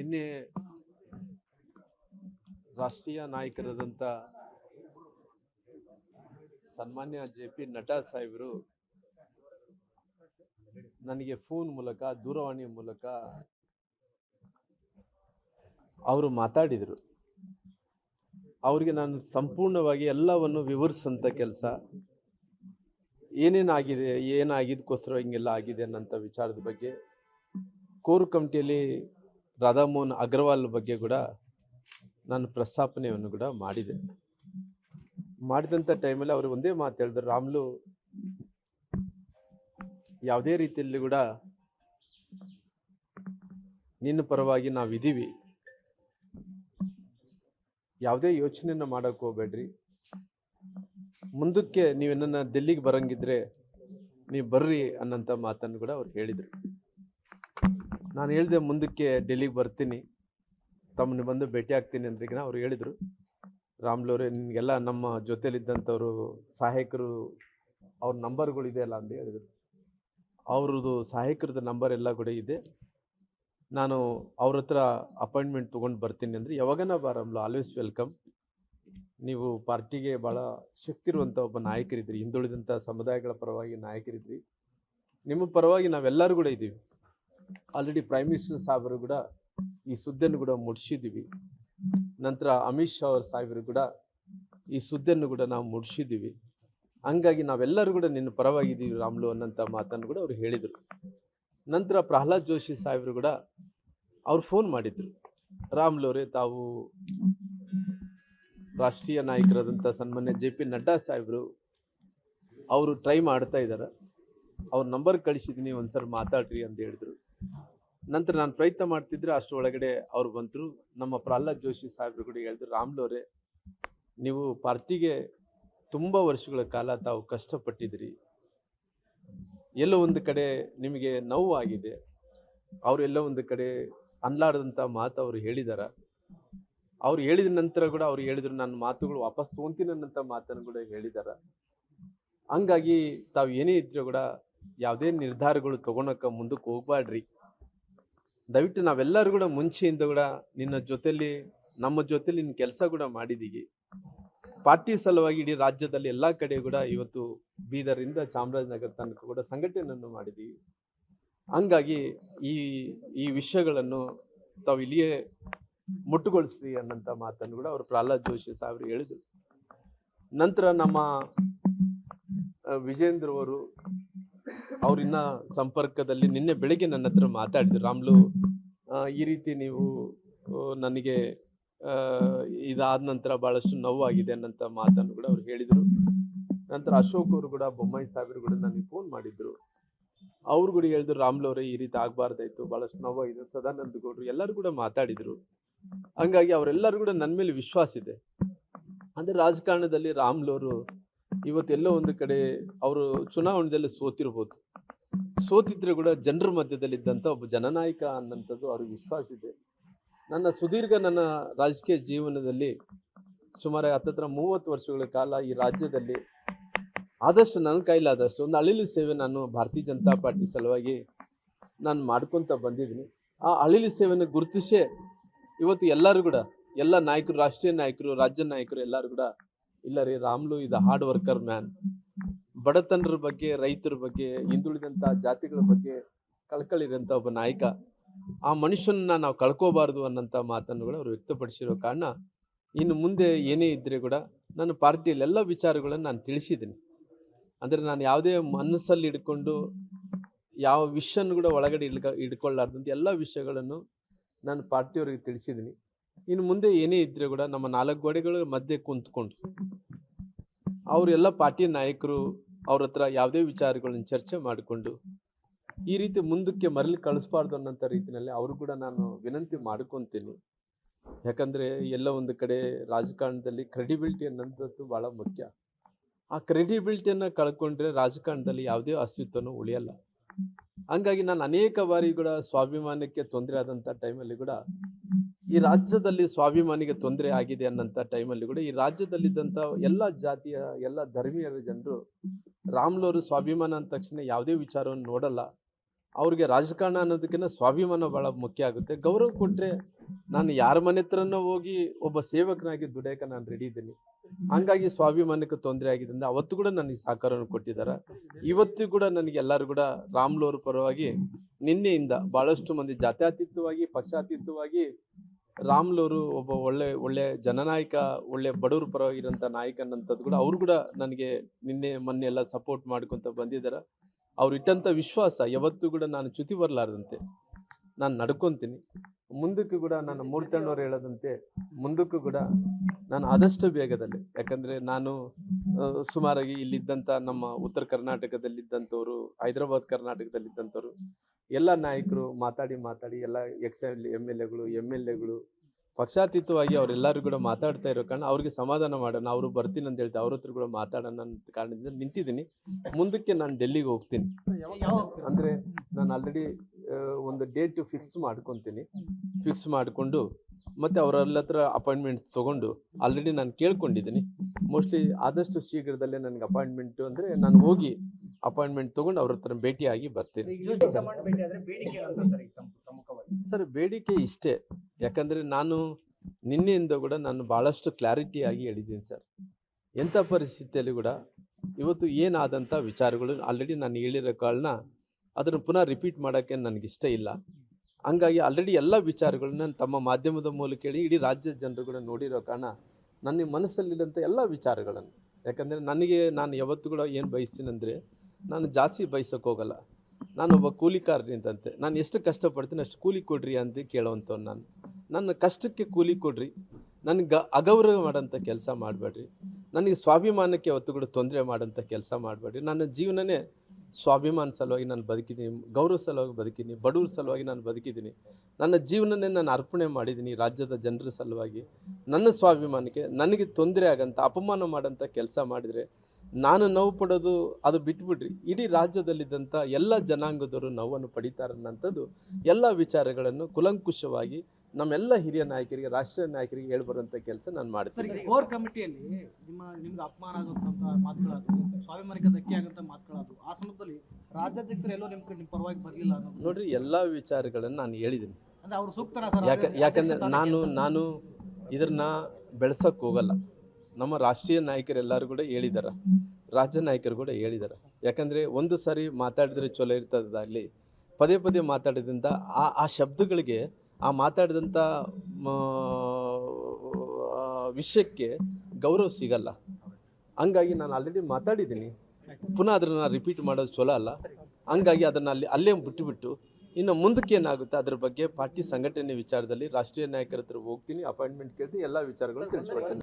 ನಿನ್ನೆ ರಾಷ್ಟ್ರೀಯ ನಾಯಕರಾದಂಥ ಸನ್ಮಾನ್ಯ ಜೆ ಪಿ ನಟ ಸಾಹೇಬರು ನನಗೆ ಫೋನ್ ಮೂಲಕ ದೂರವಾಣಿ ಮೂಲಕ ಅವರು ಮಾತಾಡಿದರು. ಅವರಿಗೆ ನಾನು ಸಂಪೂರ್ಣವಾಗಿ ಎಲ್ಲವನ್ನು ವಿವರಿಸಂತ ಕೆಲಸ. ಏನೇನಾಗಿದೆ ಏನಾಗಿದ್ದಕ್ಕೋಸ್ಕರ ಹಿಂಗೆಲ್ಲ ಆಗಿದೆ ಅನ್ನೋಂಥ ವಿಚಾರದ ಬಗ್ಗೆ ಕೋರ್ ಕಮಿಟಿಯಲ್ಲಿ ರಾಧಾಮೋಹನ್ ಅಗರ್ವಾಲ್ ಬಗ್ಗೆ ಕೂಡ ನಾನು ಪ್ರಸ್ತಾಪನೆಯನ್ನು ಕೂಡ ಮಾಡಿದೆ. ಮಾಡಿದಂಥ ಟೈಮಲ್ಲಿ ಅವರು ಒಂದೇ ಮಾತು ಹೇಳಿದ್ರು, ರಾಮ್ಲು ಯಾವುದೇ ರೀತಿಯಲ್ಲಿ ಕೂಡ ನಿನ್ನ ಪರವಾಗಿ ನಾವಿದ್ದೀವಿ. ಯಾವುದೇ ಯೋಚನೆಯನ್ನು ಮಾಡೋಕ್ಕೆ ಹೋಗ್ಬೇಡ್ರಿ. ಮುಂದಕ್ಕೆ ನೀವು ನೀವೇನ ಡೆಲ್ಲಿಗೆ ಬರಂಗಿದ್ರೆ ನೀವು ಬರ್ರಿ ಅನ್ನೋಂಥ ಮಾತನ್ನು ಕೂಡ ಅವ್ರು ಹೇಳಿದರು. ನಾನು ಹೇಳಿದೆ ಮುಂದಕ್ಕೆ ಡೆಲ್ಲಿಗೆ ಬರ್ತೀನಿ. ತಮ್ಮನ್ನ ಬಂದು ಭೇಟಿ ಆಗ್ತೀನಿ ಅಂದ್ರಿಗಿನ ಅವ್ರು ಹೇಳಿದರು. ರಾಮ್ಲೋರೆ ನಿಮಗೆಲ್ಲ ನಮ್ಮ ಜೊತೆಲಿದ್ದಂಥವರು, ಸಹಾಯಕರು ಅವ್ರ ನಂಬರ್ಗಳು ಇದೆಯಲ್ಲ ಅಂತ ಹೇಳಿದರು. ಅವ್ರದ್ದು ಸಹಾಯಕರದ ನಂಬರ್ ಎಲ್ಲ ಕೂಡ ಇದೆ. ನಾನು ಅವ್ರ ಹತ್ರ ಅಪಾಯಿಂಟ್ಮೆಂಟ್ ತೊಗೊಂಡು ಬರ್ತೀನಿ ಅಂದರೆ ಯಾವಾಗನ ಬಾರಮ್ಲು ಆಲ್ವೇಸ್ ವೆಲ್ಕಮ್. ನೀವು ಪಾರ್ಟಿಗೆ ಭಾಳ ಶಕ್ತಿ ಇರುವಂಥ ಒಬ್ಬ ನಾಯಕರಿದ್ರಿ, ಹಿಂದುಳಿದಂಥ ಸಮುದಾಯಗಳ ಪರವಾಗಿ ನಾಯಕರಿದ್ರಿ. ನಿಮ್ಮ ಪರವಾಗಿ ನಾವೆಲ್ಲರೂ ಕೂಡ ಇದ್ದೀವಿ ಆಲ್ರೆಡಿ ಪ್ರೈಮ್ ಮಿನಿಸ್ಟರ್ ಸಾಹೇಬರು ಕೂಡ ಈ ಸುದ್ದಿಯನ್ನು ಕೂಡ ಮುಡ್ಸಿದ್ದೀವಿ ನಂತರ ಅಮಿತ್ ಶಾ ಅವ್ರ ಸಾಹೇಬರು ಕೂಡ ಈ ಸುದ್ದಿಯನ್ನು ಕೂಡ ನಾವು ಮುಡ್ಸಿದ್ದೀವಿ ಹಂಗಾಗಿ ನಾವೆಲ್ಲರೂ ಕೂಡ ನಿನ್ನ ಪರವಾಗಿದ್ದೀವಿ ರಾಮ್ಲು ಅನ್ನೋಂಥ ಮಾತನ್ನು ಕೂಡ ಅವ್ರು ಹೇಳಿದರು. ನಂತರ ಪ್ರಹ್ಲಾದ್ ಜೋಶಿ ಸಾಹೇಬರು ಕೂಡ ಅವ್ರು ಫೋನ್ ಮಾಡಿದ್ರು. ಅವರೇ ತಾವು ರಾಷ್ಟ್ರೀಯ ನಾಯಕರಾದಂಥ ಸನ್ಮಾನ್ಯ ಜೆ ಪಿ ನಡ್ಡಾ ಸಾಹೇಬರು ಅವರು ಟ್ರೈ ಮಾಡ್ತಾ ಇದ್ದಾರೆ ಅವ್ರ ನಂಬರ್ ಕಳಿಸಿದ್ದೀನಿ ಒಂದ್ಸಲ ಮಾತಾಡ್ರಿ ಅಂತ ಹೇಳಿದ್ರು. ನಂತರ ನಾನು ಪ್ರಯತ್ನ ಮಾಡ್ತಿದ್ರೆ ಅಷ್ಟು ಒಳಗಡೆ ಅವ್ರು ಬಂತರು. ನಮ್ಮ ಪ್ರಹ್ಲಾದ್ ಜೋಶಿ ಸಾಹೇಬ್ರು ಕೂಡ ಹೇಳಿದ್ರು, ರಾಮ್ಲೋರೆ, ನೀವು ಪಾರ್ಟಿಗೆ ತುಂಬ ವರ್ಷಗಳ ಕಾಲ ತಾವು ಕಷ್ಟಪಟ್ಟಿದ್ರಿ ಎಲ್ಲೋ ಒಂದು ಕಡೆ ನಿಮಗೆ ನೋವು ಆಗಿದೆ. ಅವರೆಲ್ಲ ಒಂದು ಕಡೆ ಅನ್ಲಾಡದಂಥ ಮಾತು ಅವರು ಹೇಳಿದಾರ. ಅವ್ರು ಹೇಳಿದ ನಂತರ ಕೂಡ ಅವ್ರು ಹೇಳಿದ್ರು, ನನ್ನ ಮಾತುಗಳು ವಾಪಸ್ ತೊಗೊಂತೀನಿ ಅನ್ನೋಂಥ ಮಾತನ್ನು ಕೂಡ ಹೇಳಿದಾರ. ಹಂಗಾಗಿ ತಾವು ಏನೇ ಇದ್ರೂ ಕೂಡ ಯಾವುದೇ ನಿರ್ಧಾರಗಳು ತಗೊಳಕ ಮುಂದಕ್ಕೆ ಹೋಗ್ಬಾಡ್ರಿ ದಯವಿಟ್ಟು ನಾವೆಲ್ಲರೂ ಕೂಡ ಮುಂಚೆಯಿಂದ ಕೂಡ ನಿನ್ನ ಜೊತೆಯಲ್ಲಿ ನಮ್ಮ ಜೊತೆಯಲ್ಲಿ ನಿನ್ನ ಕೆಲಸ ಕೂಡ ಮಾಡಿದೀವಿ ಪಾರ್ಟಿ ಸಲುವಾಗಿ ಇಡೀ ರಾಜ್ಯದಲ್ಲಿ ಎಲ್ಲ ಕಡೆ ಕೂಡ ಇವತ್ತು ಬೀದರಿಂದ ಚಾಮರಾಜನಗರ ತನಕ ಕೂಡ ಸಂಘಟನೆಯನ್ನು ಮಾಡಿದ್ದೀವಿ. ಹಂಗಾಗಿ ಈ ಈ ವಿಷಯಗಳನ್ನು ತಾವು ಇಲ್ಲಿಯೇ ಮುಟ್ಟುಗೊಳಿಸಿ ಅನ್ನಂತ ಮಾತನ್ನು ಕೂಡ ಅವರು ಪ್ರಹ್ಲಾದ್ ಜೋಶಿ ಸಾಹೇಬರು ಹೇಳಿದರು. ನಂತರ ನಮ್ಮ ವಿಜೇಂದ್ರ ಅವರು ಅವ್ರಿನ್ನ ಸಂಪರ್ಕದಲ್ಲಿ ನಿನ್ನೆ ಬೆಳಿಗ್ಗೆ ನನ್ನ ಹತ್ರ ಮಾತಾಡಿದ್ರು. ರಾಮ್ಲು ಈ ರೀತಿ ನೀವು ನನಗೆ ಇದಾದ ನಂತರ ಬಹಳಷ್ಟು ನೋವಾಗಿದೆ ಅನ್ನಂತ ಮಾತನ್ನು ಕೂಡ ಅವ್ರು ಹೇಳಿದರು. ನಂತರ ಅಶೋಕ್ ಅವರು ಕೂಡ, ಬೊಮ್ಮಾಯಿ ಸಾಹೇಬರು ಕೂಡ ನನಗೆ ಫೋನ್ ಮಾಡಿದ್ರು. ಅವ್ರು ಕೂಡ ಹೇಳಿದ್ರು ರಾಮ್ಲವ್ರೆ ಈ ರೀತಿ ಆಗ್ಬಾರ್ದಾಯ್ತು, ಬಹಳಷ್ಟು ನೋವಾಗಿದೆ, ಸದಾನಂದ ಗೌಡ್ರು ಎಲ್ಲರೂ ಕೂಡ ಮಾತಾಡಿದ್ರು. ಹಂಗಾಗಿ ಅವರೆಲ್ಲರೂ ಕೂಡ ನನ್ನ ಮೇಲೆ ವಿಶ್ವಾಸ ಇದೆ. ಅಂದ್ರೆ ರಾಜಕಾರಣದಲ್ಲಿ ರಾಮ್ಲವರು ಇವತ್ತೆಲ್ಲೋ ಒಂದು ಕಡೆ ಅವರು ಚುನಾವಣೆಯಲ್ಲಿ ಸೋತಿರ್ಬೋದು. ಸೋತಿದ್ರೆ ಕೂಡ ಜನರ ಮಧ್ಯದಲ್ಲಿದ್ದಂಥ ಒಬ್ಬ ಜನನಾಯಕ ಅನ್ನೋಂಥದ್ದು ಅವ್ರಿಗೆ ವಿಶ್ವಾಸ ಇದೆ. ನನ್ನ ಸುದೀರ್ಘ ನನ್ನ ರಾಜಕೀಯ ಜೀವನದಲ್ಲಿ ಸುಮಾರು ಹತ್ತತ್ರ ಮೂವತ್ತು ವರ್ಷಗಳ ಕಾಲ ಈ ರಾಜ್ಯದಲ್ಲಿ ಆದಷ್ಟು ನನ್ನ ಕೈಲಾದಷ್ಟು ಒಂದು ಅಳಿಲು ಸೇವೆ ನಾನು ಭಾರತೀಯ ಜನತಾ ಪಾರ್ಟಿ ಸಲುವಾಗಿ ನಾನು ಮಾಡ್ಕೊತ ಬಂದಿದ್ದೀನಿ. ಆ ಅಳಿಲು ಸೇವೆಯನ್ನು ಗುರುತಿಸೇ ಇವತ್ತು ಎಲ್ಲರೂ ಕೂಡ, ಎಲ್ಲ ನಾಯಕರು, ರಾಷ್ಟ್ರೀಯ ನಾಯಕರು, ರಾಜ್ಯ ನಾಯಕರು ಎಲ್ಲರೂ ಕೂಡ ಇಲ್ಲ ರೀ ರಾಮ್ಲು ಇದು ಹಾರ್ಡ್ ವರ್ಕರ್ ಮ್ಯಾನ್ ಬಡತನರ ಬಗ್ಗೆ ರೈತರ ಬಗ್ಗೆ ಹಿಂದುಳಿದಂತ ಜಾತಿಗಳ ಬಗ್ಗೆ ಕಳ್ಕಳಿರೋಂಥ ಒಬ್ಬ ನಾಯಕ. ಆ ಮನುಷ್ಯನನ್ನ ನಾವು ಕಳ್ಕೋಬಾರ್ದು ಅನ್ನೋಂಥ ಮಾತನ್ನುಗಳು ಅವರು ವ್ಯಕ್ತಪಡಿಸಿರೋ ಕಾರಣ ಇನ್ನು ಮುಂದೆ ಏನೇ ಇದ್ದರೆ ಕೂಡ ನನ್ನ ಪಾರ್ಟಿಯಲ್ಲಿ ಎಲ್ಲ ವಿಚಾರಗಳನ್ನು ನಾನು ತಿಳಿಸಿದ್ದೀನಿ. ಅಂದರೆ ನಾನು ಯಾವುದೇ ಮನಸ್ಸಲ್ಲಿ ಇಟ್ಕೊಂಡು ಯಾವ ವಿಷಯನ್ನು ಕೂಡ ಒಳಗಡೆ ಇಡ್ಕ ಇಟ್ಕೊಳ್ಳಾರ್ದಂಥ ಎಲ್ಲ ವಿಷಯಗಳನ್ನು ನಾನು ಪಾರ್ಟಿಯವರಿಗೆ ತಿಳಿಸಿದ್ದೀನಿ. ಇನ್ನು ಮುಂದೆ ಏನೇ ಇದ್ರೆ ಕೂಡ ನಮ್ಮ ನಾಲ್ಕು ಗೋಡೆಗಳ ಮಧ್ಯೆ ಕುಂತ್ಕೊಂಡು ಅವರೆಲ್ಲ ಪಾರ್ಟಿ ನಾಯಕರು ಅವ್ರ ಹತ್ರ ಯಾವುದೇ ವಿಚಾರಗಳನ್ನ ಚರ್ಚೆ ಮಾಡಿಕೊಂಡು ಈ ರೀತಿ ಮುಂದಕ್ಕೆ ಮರಳಿ ಕಳಿಸ್ಬಾರ್ದು ಅನ್ನೋಂಥ ರೀತಿಯಲ್ಲಿ ಅವರು ಕೂಡ ನಾನು ವಿನಂತಿ ಮಾಡ್ಕೊತೀನಿ. ಯಾಕಂದರೆ ಎಲ್ಲ ಒಂದು ಕಡೆ ರಾಜಕಾರಣದಲ್ಲಿ ಕ್ರೆಡಿಬಿಲಿಟಿ ಅನ್ನೋಂಥದ್ದು ಭಾಳ ಮುಖ್ಯ. ಆ ಕ್ರೆಡಿಬಿಲಿಟಿಯನ್ನು ಕಳ್ಕೊಂಡ್ರೆ ರಾಜಕಾರಣದಲ್ಲಿ ಯಾವುದೇ ಅಸ್ತಿತ್ವನೂ ಉಳಿಯಲ್ಲ. ಹಂಗಾಗಿ ನಾನು ಅನೇಕ ಬಾರಿ ಕೂಡ ಸ್ವಾಭಿಮಾನಕ್ಕೆ ತೊಂದರೆ ಆದಂಥ ಟೈಮಲ್ಲಿ ಕೂಡ ಈ ರಾಜ್ಯದಲ್ಲಿ ಸ್ವಾಭಿಮಾನಿಗೆ ತೊಂದರೆ ಆಗಿದೆ ಅನ್ನೋಂಥ ಟೈಮಲ್ಲಿ ಕೂಡ ಈ ರಾಜ್ಯದಲ್ಲಿದ್ದಂಥ ಎಲ್ಲ ಜಾತಿಯ, ಎಲ್ಲ ಧರ್ಮೀಯರ ಜನರು ರಾಮ್ಲವರು ಸ್ವಾಭಿಮಾನ ಅಂದ ತಕ್ಷಣ ಯಾವುದೇ ವಿಚಾರವನ್ನು ನೋಡಲ್ಲ. ಅವ್ರಿಗೆ ರಾಜಕಾರಣ ಅನ್ನೋದಕ್ಕಿಂತ ಸ್ವಾಭಿಮಾನ ಬಹಳ ಮುಖ್ಯ ಆಗುತ್ತೆ. ಗೌರವ ಕೊಟ್ಟರೆ ನಾನು ಯಾರ ಮನೆ ಹತ್ರನೂ ಹೋಗಿ ಒಬ್ಬ ಸೇವಕನಾಗಿ ದುಡಿಯಕ್ಕೆ ನಾನು ರೆಡಿ ಇದ್ದೀನಿ. ಹಂಗಾಗಿ ಸ್ವಾಭಿಮಾನಕ್ಕೆ ತೊಂದರೆ ಆಗಿದೆ ಅಂದ್ರೆ ಅವತ್ತು ಕೂಡ ನನಗೆ ಸಹಕಾರವನ್ನು ಕೊಟ್ಟಿದ್ದಾರೆ. ಇವತ್ತು ಕೂಡ ನನಗೆ ಎಲ್ಲರೂ ಕೂಡ ರಾಮ್ಲೋರ್ ಪರವಾಗಿ ನಿನ್ನೆಯಿಂದ ಭಾಳಷ್ಟು ಮಂದಿ ಜಾತ್ಯಾತೀತವಾಗಿ, ಪಕ್ಷಾತೀತವಾಗಿ ರಾಮ್ಲೋರು ಒಬ್ಬ ಒಳ್ಳೆ ಒಳ್ಳೆ ಜನನಾಯಕ, ಒಳ್ಳೆ ಬಡವ್ರ ಪರವಾಗಿರೋಂಥ ನಾಯಕನಂತದ್ದು ಕೂಡ ಅವ್ರು ಕೂಡ ನನಗೆ ನಿನ್ನೆ, ಮೊನ್ನೆ ಎಲ್ಲ ಸಪೋರ್ಟ್ ಮಾಡ್ಕೊಂತ ಬಂದಿದ್ದಾರೆ ಅವ್ರು ಇಟ್ಟಂಥ ವಿಶ್ವಾಸ ಯಾವತ್ತೂ ಕೂಡ ನಾನು ಚ್ಯುತಿ ಬರಲಾರ್ದಂತೆ. ನಾನು ನಡ್ಕೊತೀನಿ. ಮುಂದಕ್ಕೂ ಕೂಡ ನನ್ನ ಮೂರ್ತಣ್ಣವ್ರು ಹೇಳದಂತೆ ಮುಂದಕ್ಕೂ ಕೂಡ ನಾನು ಆದಷ್ಟು ಬೇಗದಲ್ಲಿ. ಯಾಕಂದರೆ ನಾನು ಸುಮಾರಾಗಿ ಇಲ್ಲಿದ್ದಂಥ ನಮ್ಮ ಉತ್ತರ ಕರ್ನಾಟಕದಲ್ಲಿದ್ದಂಥವ್ರು ಹೈದರಾಬಾದ್ ಕರ್ನಾಟಕದಲ್ಲಿದ್ದಂಥವ್ರು ಎಲ್ಲ ನಾಯಕರು ಮಾತಾಡಿ ಮಾತಾಡಿ ಎಲ್ಲ ಎಕ್ಸ್ ಎಂ ಎಲ್ ಎಗಳು, ಎಂ ಎಲ್ ಎಗಳು ಪಕ್ಷಾತೀತವಾಗಿ ಅವರೆಲ್ಲರೂ ಕೂಡ ಮಾತಾಡ್ತಾ ಇರೋ ಕಾರಣ ಅವ್ರಿಗೆ ಸಮಾಧಾನ ಮಾಡೋಣ, ಅವರು ಬರ್ತೀನಿ ಅಂತ ಹೇಳ್ತಾ ಅವ್ರ ಹತ್ರ ಕೂಡ ಮಾತಾಡೋಣ ಅಂತ ಕಾರಣದಿಂದ ನಿಂತಿದ್ದೀನಿ. ಮುಂದಕ್ಕೆ ನಾನು ಡೆಲ್ಲಿಗೆ ಹೋಗ್ತೀನಿ. ಅಂದ್ರೆ ನಾನು ಆಲ್ರೆಡಿ ಒಂದು ಡೇಟ್ ಫಿಕ್ಸ್ ಮಾಡ್ಕೊತೀನಿ. ಫಿಕ್ಸ್ ಮಾಡಿಕೊಂಡು ಮತ್ತೆ ಅವರೆಲ್ಲ ಹತ್ರ ಅಪಾಯಿಂಟ್ಮೆಂಟ್ ತಗೊಂಡು ಆಲ್ರೆಡಿ ನಾನು ಕೇಳ್ಕೊಂಡಿದ್ದೀನಿ. ಮೋಸ್ಟ್ಲಿ ಆದಷ್ಟು ಶೀಘ್ರದಲ್ಲೇ ನನಗೆ ಅಪಾಯಿಂಟ್ಮೆಂಟು ಅಂದರೆ ನಾನು ಹೋಗಿ ಅಪಾಯಿಂಟ್ಮೆಂಟ್ ತಗೊಂಡು ಅವ್ರ ಹತ್ರ ಭೇಟಿಯಾಗಿ ಬರ್ತೀನಿ. ಸರ್ ಬೇಡಿಕೆ ಇಷ್ಟೇ. ಯಾಕಂದರೆ ನಾನು ನಿನ್ನೆಯಿಂದ ಕೂಡ ನಾನು ಭಾಳಷ್ಟು ಕ್ಲಾರಿಟಿಯಾಗಿ ಹೇಳಿದ್ದೀನಿ ಸರ್. ಎಂಥ ಪರಿಸ್ಥಿತಿಯಲ್ಲಿ ಕೂಡ ಇವತ್ತು ಏನಾದಂಥ ವಿಚಾರಗಳು ಆಲ್ರೆಡಿ ನಾನು ಹೇಳಿರೋ ಕಾಳನ್ನ ಅದನ್ನು ಪುನಃ ರಿಪೀಟ್ ಮಾಡೋಕ್ಕೆ ನನಗೆ ಇಷ್ಟ ಇಲ್ಲ. ಹಂಗಾಗಿ ಆಲ್ರೆಡಿ ಎಲ್ಲ ವಿಚಾರಗಳನ್ನ ತಮ್ಮ ಮಾಧ್ಯಮದ ಮೂಲಕ ಹೇಳಿ ಇಡೀ ರಾಜ್ಯದ ಜನರು ಕೂಡ ನೋಡಿರೋ ಕಾರಣ ನನ್ನ ಮನಸ್ಸಲ್ಲಿರೋಂಥ ಎಲ್ಲ ವಿಚಾರಗಳನ್ನು ಯಾಕಂದರೆ ನನಗೆ ನಾನು ಯಾವತ್ತು ಕೂಡ ಏನು ಬಯಸ್ತೀನಂದರೆ ನಾನು ಜಾಸ್ತಿ ಬಯಸೋಕೆ ಹೋಗಲ್ಲ. ನಾನು ಒಬ್ಬ ಕೂಲಿಕಾರನಿಂದಂತೆ ನಾನು ಎಷ್ಟು ಕಷ್ಟಪಡ್ತೀನಿ ಅಷ್ಟು ಕೂಲಿ ಕೊಡ್ರಿ ಅಂತ ಕೇಳೋವಂಥವ್ನು ನಾನು. ನನ್ನ ಕಷ್ಟಕ್ಕೆ ಕೂಲಿ ಕೊಡ್ರಿ. ನನಗೆ ಅಗೌರವ ಮಾಡೋಂಥ ಕೆಲಸ ಮಾಡಬೇಡ್ರಿ. ನನಗೆ ಸ್ವಾಭಿಮಾನಕ್ಕೆ ಯಾವತ್ತೂ ಕೂಡ ತೊಂದರೆ ಮಾಡೋಂಥ ಕೆಲಸ ಮಾಡಬೇಡ್ರಿ. ನನ್ನ ಜೀವನನೇ ಸ್ವಾಭಿಮಾನ ಸಲುವಾಗಿ ನಾನು ಬದುಕಿದ್ದೀನಿ, ಗೌರವ ಸಲುವಾಗಿ ಬದುಕಿದ್ದೀನಿ, ಬಡವ್ರ ಸಲುವಾಗಿ ನಾನು ಬದುಕಿದ್ದೀನಿ. ನನ್ನ ಜೀವನನೇ ನಾನು ಅರ್ಪಣೆ ಮಾಡಿದ್ದೀನಿ ರಾಜ್ಯದ ಜನರ ಸಲುವಾಗಿ. ನನ್ನ ಸ್ವಾಭಿಮಾನಕ್ಕೆ ನನಗೆ ತೊಂದರೆ ಆಗಂಥ, ಅಪಮಾನ ಮಾಡೋಂಥ ಕೆಲಸ ಮಾಡಿದರೆ ನಾನು ನೋವು ಪಡೋದು ಅದು ಬಿಟ್ಬಿಡ್ರಿ. ಇಡೀ ರಾಜ್ಯದಲ್ಲಿದ್ದಂಥ ಎಲ್ಲ ಜನಾಂಗದವರು ನೋವನ್ನು ಪಡಿತಾರನ್ನಂಥದ್ದು ಎಲ್ಲ ವಿಚಾರಗಳನ್ನು ಕುಲಂಕುಷವಾಗಿ ನಮ್ಮೆಲ್ಲ ಹಿರಿಯ ನಾಯಕರಿಗೆ ರಾಷ್ಟ್ರೀಯ ನಾಯಕರಿಗೆ ಹೇಳ್ಬರುವಂಥ ಕೆಲಸ ನಾನು ಮಾಡ್ತೀನಿ. ಕೋರ್ ಕಮಿಟಿಯಲ್ಲಿ ನಿಮ್ಮ ನಿಮ್ಗೆ ಅಪಮಾನ ಆಗುತ್ತಂತ ಮಾತುಗಳಾದ್ರು ಸ್ವಾಭಿಮಾನಿಕ ಧಕ್ಕೆ ಆಗುವಂತ ಮಾತುಗಳಾದ್ರು ಆ ಸಂದರ್ಭದಲ್ಲಿ ರಾಜ್ಯಾಧ್ಯಕ್ಷರು ಎಲ್ಲೋ ನಿಮ್ ನಿಮ್ಮ ಪರವಾಗಿ ಬರಲಿಲ್ಲ ನೋಡ್ರಿ ಎಲ್ಲ ವಿಚಾರಗಳನ್ನು ನಾನು ಹೇಳಿದ್ದೀನಿ. ಅಂದ್ರೆ ಅವ್ರು ಯಾಕೆ ಯಾಕಂದ್ರೆ ನಾನು ನಾನು ಇದನ್ನ ಬೆಳೆಸೋಕೆ ಹೋಗಲ್ಲ ನಮ್ಮ ರಾಷ್ಟ್ರೀಯ ನಾಯಕರೆಲ್ಲರೂ ಕೂಡ ಹೇಳಿದ್ದಾರೆ ರಾಜ್ಯ ನಾಯಕರು ಕೂಡ ಹೇಳಿದ್ದಾರೆ ಯಾಕಂದರೆ ಒಂದು ಸಾರಿ ಮಾತಾಡಿದ್ರೆ ಚಲೋ ಇರ್ತದಾಗಲಿ ಪದೇ ಪದೇ ಮಾತಾಡೋದ್ರಿಂದ ಆ ಆ ಶಬ್ದಗಳಿಗೆ, ಆ ಮಾತಾಡಿದಂಥ ವಿಷಯಕ್ಕೆ ಗೌರವ ಸಿಗಲ್ಲ. ಹಂಗಾಗಿ ನಾನು ಆಲ್ರೆಡಿ ಮಾತಾಡಿದ್ದೀನಿ. ಪುನಃ ಅದನ್ನು ರಿಪೀಟ್ ಮಾಡೋದು ಚಲೋ ಅಲ್ಲ. ಹಂಗಾಗಿ ಅದನ್ನು ಅಲ್ಲಿ, ಅಲ್ಲೇ ಬಿಟ್ಟುಬಿಟ್ಟು ಇನ್ನು ಮುಂದಕ್ಕೆ ಏನಾಗುತ್ತೆ ಅದ್ರ ಬಗ್ಗೆ ಪಾರ್ಟಿ ಸಂಘಟನೆ ವಿಚಾರದಲ್ಲಿ ರಾಷ್ಟ್ರೀಯ ನಾಯಕರ ಹತ್ರ ಹೋಗ್ತೀನಿ ಅಪಾಯಿಂಟ್ಮೆಂಟ್ ಕೇಳ್ತೀನಿ, ಎಲ್ಲ ವಿಚಾರಗಳು ತಿಳಿಸ್ಕೊಡ್ತೀನಿ.